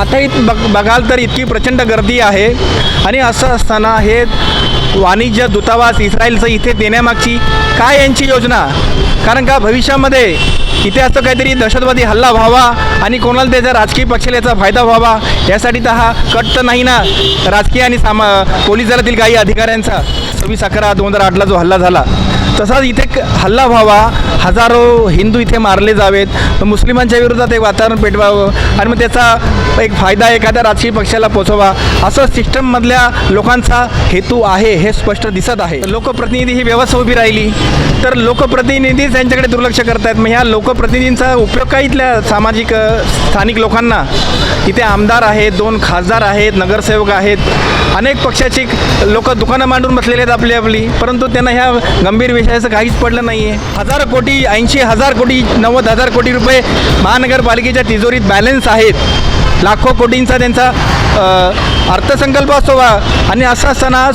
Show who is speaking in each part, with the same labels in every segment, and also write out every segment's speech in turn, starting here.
Speaker 1: पातळीत बघ बघाल तर इतकी प्रचंड गर्दी आहे. आणि असं असताना हे वाणिज्य दूतावास इस्रायलचं इथे देण्यामागची काय यांची योजना? कारण का भविष्यामध्ये इथे असं काहीतरी दहशतवादी हल्ला व्हावा आणि कोणाला त्याचा राजकीय पक्षाला याचा फायदा व्हावा यासाठी तर हा कट तर नाही ना? राजकीय आणि सामा पोलीस दलातील काही अधिकाऱ्यांचा सव्वीस अकरा दोन हजार आठला जो हल्ला झाला. तसाच इथे हल्ला व्हावा. हजारो हिंदू इथे मारले जावेत. मुस्लिमांच्या विरोधात एक वातावरण पेटवावं आणि मग त्याचा एक फायदा एखाद्या राजकीय पक्षाला पोचवा असं सिस्टममधल्या लोकांचा हेतू आहे हे स्पष्ट दिसत आहे. लोकप्रतिनिधी ही व्यवस्था उभी राहिली. तर लोकप्रतिनिधी त्यांच्याकडे दुर्लक्ष करतायत. मग ह्या लोकप्रतिनिधींचा उपयोग काय इथल्या सामाजिक स्थानिक लोकांना? इथे आमदार आहेत दोन खासदार आहेत नगरसेवक आहेत. अनेक पक्षाची लोक दुकानं मांडून बसलेले आहेत आपली आपली. परंतु त्यांना ह्या गंभीर विषय असं काहीच पडलं नाही आहे हजार कोटी ऐंशी हजार कोटी नव्वद हजार कोटी रुपये महानगरपालिकेच्या तिजोरीत बॅलन्स आहेत. लाखो कोटींचा त्यांचा अर्थसंकल्प असतो बा. आणि असं असताना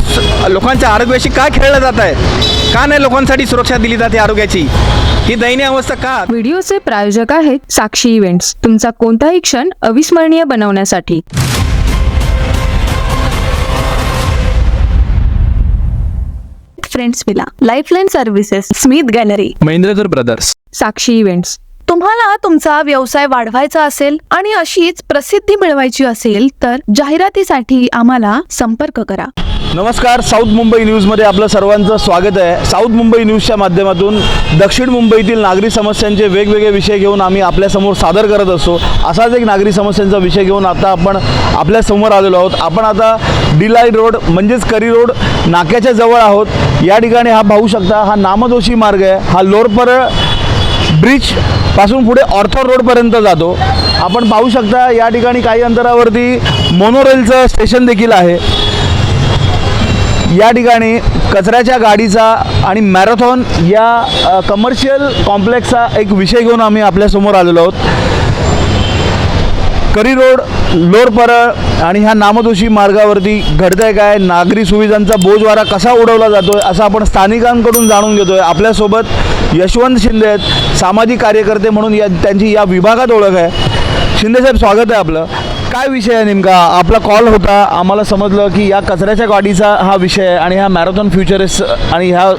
Speaker 1: लोकांच्या आरोग्याशी काय खेळलं जात आहे? का नाही लोकांसाठी सुरक्षा दिली जाते आरोग्याची? ही दयनीय अवस्था का?
Speaker 2: व्हिडिओचे प्रायोजक आहेत साक्षी इव्हेंट्स. तुमचा कोणताही क्षण अविस्मरणीय बनवण्यासाठी.
Speaker 3: Friends villa lifeline services Smith gallery
Speaker 1: Mahendradhar brothers
Speaker 2: Sakshi events
Speaker 3: तुम्हाला तुमचा व्यवसाय वाढवायचा असेल आणि अशीच प्रसिद्धी मिळवायची असेल तर जाहिरातीसाठी आम्हाला संपर्क करा.
Speaker 4: नमस्कार साऊथ मुंबई न्यूजमध्ये आपलं सर्वांचं स्वागत आहे. साऊथ मुंबई न्यूजच्या माध्यमातून दक्षिण मुंबईतील नागरी समस्यांचे वेगवेगळे विषय घेऊन आम्ही आपल्यासमोर सादर करत असतो. असाच एक नागरी समस्यांचा विषय घेऊन आता आपण आपल्यासमोर आलेलो आहोत. आपण आता डिलाई रोड म्हणजेच करी रोड नाक्याच्या जवळ आहोत. या ठिकाणी हा पाहू शकता हा नामदोषी मार्ग आहे. हा लोरपर ब्रिजपासून पुढे ऑर्थर रोडपर्यंत जातो. आपण पाहू शकता या ठिकाणी काही अंतरावरती मोनोरेलचं स्टेशन देखील आहे. या ठिकाणी कचऱ्याच्या गाडीचा आणि मॅरेथॉन या कमर्शियल कॉम्प्लेक्सचा एक विषय घेऊन आम्ही आपल्यासमोर आलेलो आहोत. करी रोड लोरपरळ आणि ह्या नामदोषी मार्गावरती घडतंय काय? नागरी सुविधांचा बोजवारा कसा उडवला जातोय? असं आपण स्थानिकांकडून जाणून घेतोय. आपल्यासोबत यशवंत शिंदे आहेत सामाजिक कार्यकर्ते म्हणून या त्यांची या विभागात ओळख आहे. शिंदे साहेब स्वागत आहे आपलं. काय विषय आहे नेमका? आपला कॉल होता आम्हाला समजलं की या कचऱ्याच्या गाडीचा हा विषय आहे आणि ह्या मॅरेथॉन फ्युचरिस्ट आणि ह्या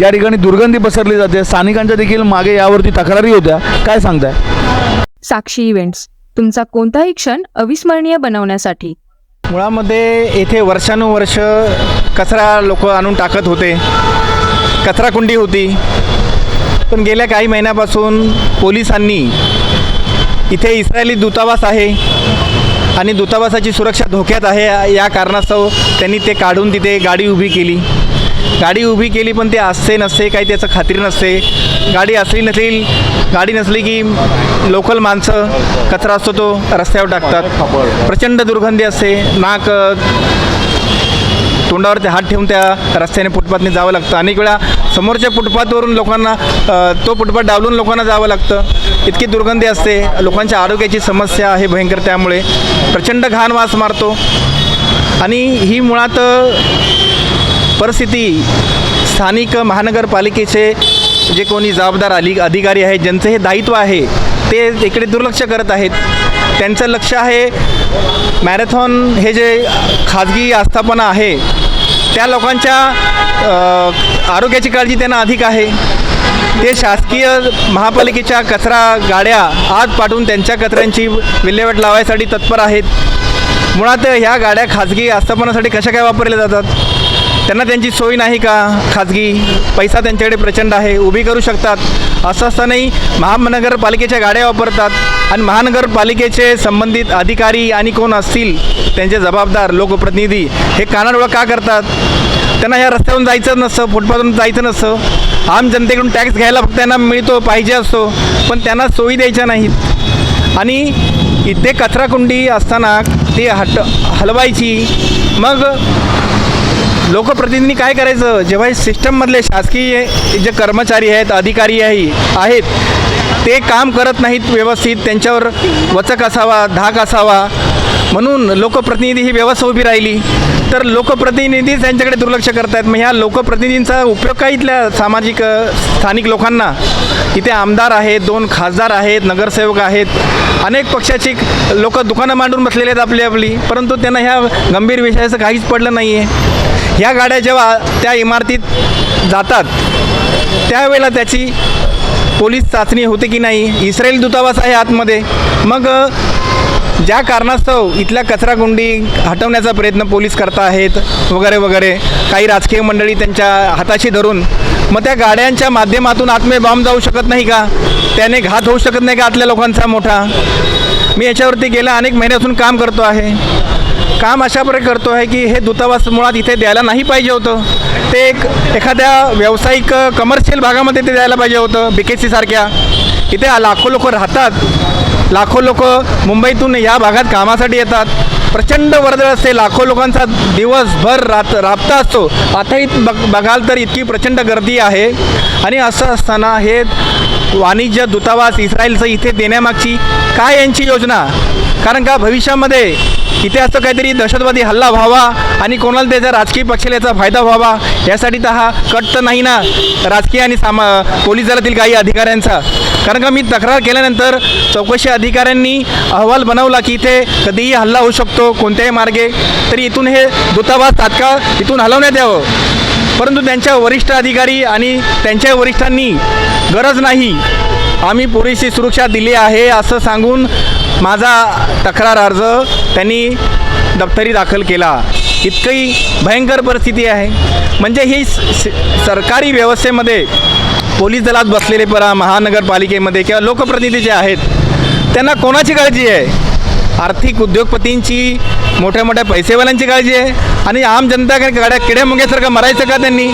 Speaker 4: या ठिकाणी दुर्गंधी पसरली जाते. स्थानिकांच्या देखील मागे यावरती तक्रारी होत्या. काय सांगताय?
Speaker 2: साक्षी इव्हेंट्स. तुमचा कोणताही क्षण अविस्मरणीय बनवण्यासाठी.
Speaker 1: मुळामध्ये येथे वर्षानुवर्ष कचरा लोक आणून टाकत होते. कचराकुंडी होती. पण गेल्या काही महिन्यापासून पोलिसांनी इथे इस्रायली दूतावास आहे आणि दूतावासाची सुरक्षा धोक्यात आहे या कारणास्तव त्यांनी ते काढून तिथे गाडी उभी केली. गाडी उभी केली पण ते असते नसते काही त्याचं खात्री नसते. गाडी असली नसेल गाडी नसली की लोकल माणसं कचरा असतो तो रस्त्यावर टाकतात. प्रचंड दुर्गंधी असते नाक तोंडावरती हात ठेवून त्या रस्त्याने फुटपाथने जावं लागतं. अनेक वेळा समोरच्या फुटपाथवरून लोकांना तो फुटपाथ डावलून लोकांना जावं लागतं. इतकी दुर्गंधी असते लोकांच्या आरोग्याची समस्या आहे भयंकर त्यामुळे. प्रचंड घाण वास मारतो. आणि ही मुळात परिस्थिती स्थानिक महानगरपालिकेचे जे कोणी जबाबदार अली अधिकारी आहेत ज्यांचं हे दायित्व आहे ते इकडे दुर्लक्ष करत आहेत. त्यांचं लक्ष आहे मॅरेथॉन हे जे खाजगी आस्थापना आहे त्या लोकांच्या आरोग्याची काळजी त्यांना अधिक आहे. ते शासकीय महापालिकेच्या कचरा गाड्या आत पाठवून त्यांच्या कचऱ्यांची विल्हेवाट लावायसाठी तत्पर आहेत. मुळात ह्या गाड्या खाजगी आस्थापनासाठी कशा काय वापरल्या जातात? त्यांना त्यांची सोय नाही का? खाजगी पैसा त्यांच्याकडे प्रचंड आहे उभी करू शकतात. असं असतानाही महानगरपालिकेच्या गाड्या वापरतात आणि महानगरपालिकेचे संबंधित अधिकारी आणि कोण असतील त्यांचे जबाबदार लोकप्रतिनिधी हे कानाडोळा का करतात? त्यांना ह्या रस्त्यावरून जायचं नसतं फुटपाथवरून जायचं नसतं. आम जनतेकडून टॅक्स घ्यायला फक्त त्यांना मिळतो पाहिजे असतो पण त्यांना सोयी द्यायच्या नाहीत. आणि इथे कचराकुंडी असताना ती हट हलवायची. मग लोकप्रतिनिधी काय करायचं? जेव्हा हे सिस्टममधले शासकीय जे कर्मचारी आहेत अधिकारी आहे आहेत ते काम करत नाहीत व्यवस्थित त्यांच्यावर वचक असावा धाक असावा. म्हणून लोकप्रतिनिधी ही व्यवस्था उभी राहिली. तर लोकप्रतिनिधी त्यांच्याकडे दुर्लक्ष करतायत. मग ह्या लोकप्रतिनिधींचा उपयोग काय इथल्या सामाजिक स्थानिक लोकांना? इथे आमदार आहेत दोन खासदार आहेत नगरसेवक आहेत. अनेक पक्षाची लोक दुकानं मांडून बसलेले आहेत आपली आपली. परंतु त्यांना ह्या गंभीर विषयाचं काहीच पडलं नाही आहे ह्या गाड्या जेव्हा त्या इमारतीत जातात त्यावेळेला त्याची पोलीस चाचणी होते की नाही? इस्रायल दूतावास आहे आतमध्ये. मग ज्या कारणास्तव इथल्या कचराकुंडी हटवण्याचा प्रयत्न पोलीस करता आहेत वगैरे वगैरे काही राजकीय मंडळी त्यांच्या हाताशी धरून मग त्या गाड्यांच्या माध्यमातून आतमध्ये बॉम्ब जाऊ शकत नाही का? त्याने घात होऊ शकत नाही का आतल्या लोकांचा मोठा? मी याच्यावरती गेल्या अनेक महिन्यापासून काम करतो आहे. काम अशा प्रकारे करतो आहे की हे दूतावास मुळात इथे द्यायला नाही पाहिजे होतं. ते एक एखाद्या व्यावसायिक कमर्शियल भागामध्ये ते द्यायला पाहिजे होतं बी के सीसारख्या इथे लाखो लोक राहतात. लाखो लोक मुंबईतून या भागात कामासाठी येतात. प्रचंड वर्दळ असते. लाखो लोकांचा दिवसभर रात राबता असतो. आताही बघ बघाल तर इतकी प्रचंड गर्दी आहे. आणि असं असताना हे वाणिज्य दूतावास इस्रायलचं इथे देण्यामागची काय यांची योजना? कारण का भविष्यामध्ये इथे असं काहीतरी दहशतवादी हल्ला व्हावा आणि कोणाला त्याचा राजकीय पक्षाला याचा फायदा व्हावा यासाठी तर हा कट तर नाही ना. राजकीय आणि सामा पोलीस दलातील काही अधिकाऱ्यांचा. कारण का मी तक्रार केल्यानंतर चौकशी अधिकाऱ्यांनी अहवाल बनवला की इथे कधीही हल्ला होऊ शकतो कोणत्याही मार्गे. तरी इथून हे दूतावास तात्काळ इथून हलवण्यात यावं. परंतु त्यांच्या वरिष्ठ अधिकारी आणि त्यांच्या वरिष्ठांनी गरज नाही. आम्ही पुरेशी सुरक्षा दिली आहे असं सांगून माझा तक्रार अर्ज त्यांनी दप्तरी दाखल केला. इतकी भयंकर परिस्थिती आहे. म्हणजे ही स- स- सरकारी व्यवस्थेमध्ये पोलीस दलात बसलेले परा महानगरपालिकेमध्ये किंवा लोकप्रतिनिधी जे आहेत त्यांना कोणाची काळजी आहे? आर्थिक उद्योगपतींची मोठ्या मोठ्या पैसेवाल्यांची काळजी आहे. आणि आम जनता काय गाड्या किड्या मुंग्यासारखं मरायचं का त्यांनी?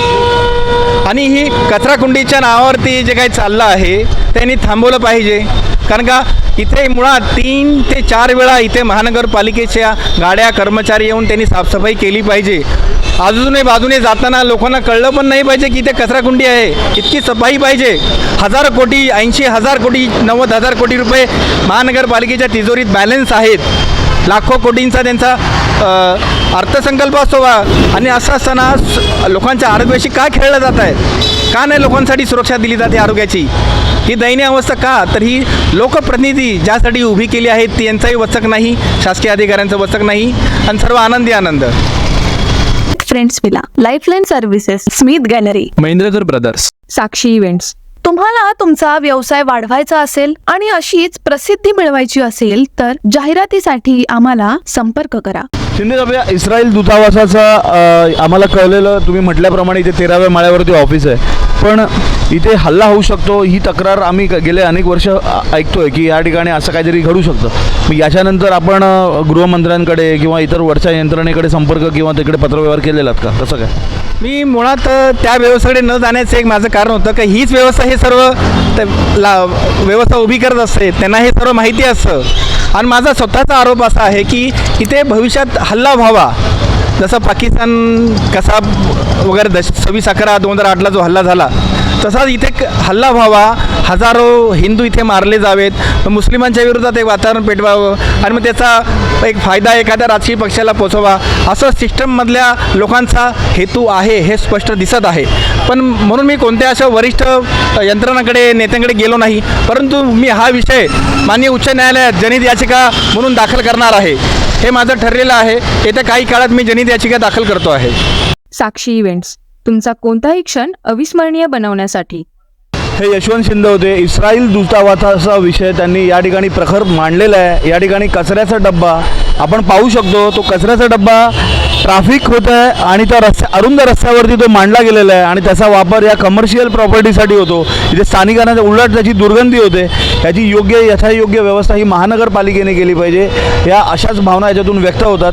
Speaker 1: आणि ही कचराकुंडीच्या नावावरती जे काही चाललं आहे त्यांनी थांबवलं पाहिजे. कारण का इथे मुळात तीन ते चार वेळा इथे महानगरपालिकेच्या गाड्या कर्मचारी येऊन त्यांनी साफसफाई केली पाहिजे. अजूनही बाजूने जाताना लोकांना कळलं पण नाही पाहिजे की इथे कचराकुंडी आहे. इतकी सफाई पाहिजे. हजार कोटी ऐंशी हजार कोटी नव्वद हजार कोटी रुपये महानगरपालिकेच्या तिजोरीत बॅलन्स आहेत. लाखो कोटींचा त्यांचा अर्थसंकल्प असतो वा आणि असं असताना स- लोकांच्या आरोग्याशी का खेळलं जात आहे? का नाही लोकांसाठी सुरक्षा दिली जाते आरोग्याची? ही दयनीय अवस्था का? तर ही लोकप्रतिनिधी ज्यासाठी उभी केली आहे ती यांचाही वचक नाही शासकीय अधिकाऱ्यांचं वचक नाही आणि सर्व आनंदी आनंद.
Speaker 3: Friends villa lifeline services Smith gallery
Speaker 5: Mahendrakar brothers
Speaker 2: Sakshi events
Speaker 3: तुम्हाला तुमचा व्यवसाय वाढवायचा असेल आणि अशीच प्रसिद्धी मिळवायची असेल तर जाहिरातीसाठी आम्हाला संपर्क करा.
Speaker 4: शिंदे साहेब इस्रायल दूतावासाचा आम्हाला कळलेलं तुम्ही म्हटल्याप्रमाणे इथे तेराव्या माळ्यावरती ऑफिस आहे. पण इथे हल्ला होऊ शकतो ही तक्रार आम्ही गेले अनेक वर्ष ऐकतो ऐकतोय की या ठिकाणी असं काहीतरी घडू शकतं. मग याच्यानंतर आपण गृहमंत्र्यांकडे किंवा इतर वरच्या यंत्रणेकडे संपर्क किंवा तिकडे पत्रव्यवहार केलेलात का? कसं काय?
Speaker 1: मी मुळात त्या व्यवस्थेकडे न जाण्याचं एक माझं कारण होतं की हीच व्यवस्था हे सर्व ते- ला व्यवस्था उभी करत असते त्यांना हे सर्व माहिती असतं. आणि माझा स्वतःचा आरोप असा आहे की इथे भविष्यात हल्ला व्हावा. जसं पाकिस्तान कसा वगैरे दश सव्वीस अकरा दोन हजार आठला जो हल्ला झाला तसाच इथे हल्ला व्हावा. हजारो हिंदू इथे मारले जावेत. मुस्लिमांच्या विरोधात एक वातावरण पेटवावं आणि मग त्याचा एक फायदा एखाद्या राजकीय पक्षाला पोचवा असं सिस्टममधल्या लोकांचा हेतू आहे हे स्पष्ट दिसत आहे. पण म्हणून मी कोणत्या अशा वरिष्ठ यंत्रणाकडे नेत्यांकडे गेलो नाही. परंतु मी हा विषय माननीय उच्च न्यायालयात जनित याचिका म्हणून दाखल करणार आहे. हे माझं ठरलेलं आहे. येत्या काही काळात मी जनित याचिका दाखल करतो आहे.
Speaker 2: साक्षी इव्हेंट्स तुमचा कोणताही क्षण अविस्मरणीय बनवण्यासाठी.
Speaker 4: हे यशवंत शिंदे होते. इस्रायल दूतावासाचा विषय त्यांनी या ठिकाणी प्रखर मांडलेला आहे. या ठिकाणी कचऱ्याचा डब्बा आपण पाहू शकतो. तो कचऱ्याचा डब्बा ट्राफिक होत आहे आणि त्या रस्त्या अरुंद रस्त्यावरती तो मांडला गेलेला आहे आणि त्याचा वापर या कमर्शियल प्रॉपर्टीसाठी होतो. इथे स्थानिकांना उलट त्याची दुर्गंधी होते. याची योग्य यथायोग्य व्यवस्था ही महानगरपालिकेने केली पाहिजे. या अशाच भावना याच्यातून व्यक्त होतात.